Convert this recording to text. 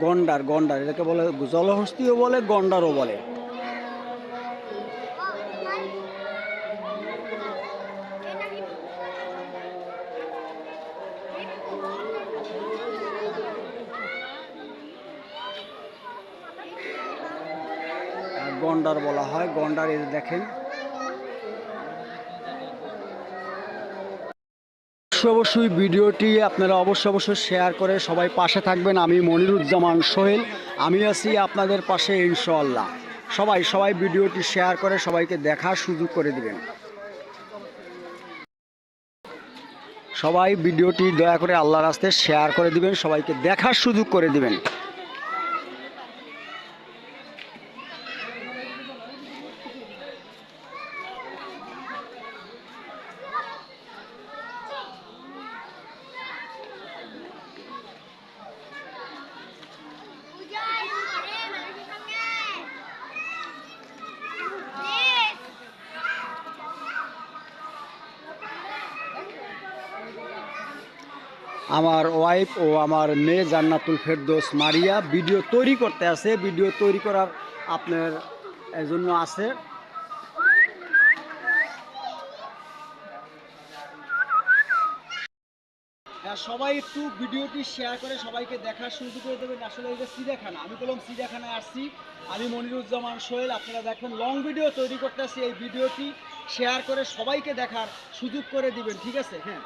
গন্ডার গন্ডার এটাকে বলে জলহস্তিও বলে গন্ডারও বলে। গন্ডার বলা হয় গন্ডার যে দেখেন। অবশ্যই অবশ্যই ভিডিওটি আপনারা অবশ্যই অবশ্যই শেয়ার করে সবাই পাশে থাকবেন। আমি মনিরুজ্জামান সোহেল, আমি আছি আপনাদের পাশে ইনশাল্লাহ সবাই সবাই ভিডিওটি শেয়ার করে সবাইকে দেখার সুযোগ করে দিবেন। সবাই ভিডিওটি দয়া করে আল্লাহর আস্তে শেয়ার করে দিবেন, সবাইকে দেখার সুযোগ করে দিবেন। আমার ওয়াইফ ও আমার মেয়ে জান্নাতুল ফেরদোস মারিয়া ভিডিও তৈরি করতে আছে। ভিডিও তৈরি করার আপনার জন্য আছে। হ্যাঁ সবাই একটু ভিডিওটি শেয়ার করে সবাইকে দেখার সুযোগ করে দেবেন। আসলে এই যে আমি বললাম চিড়িয়াখানায় আসছি। আমি মনিরুজ্জামান সোহেল, আপনারা দেখবেন লং ভিডিও তৈরি করতে আসছি। এই ভিডিওটি শেয়ার করে সবাইকে দেখার সুযোগ করে দিবেন, ঠিক আছে? হ্যাঁ।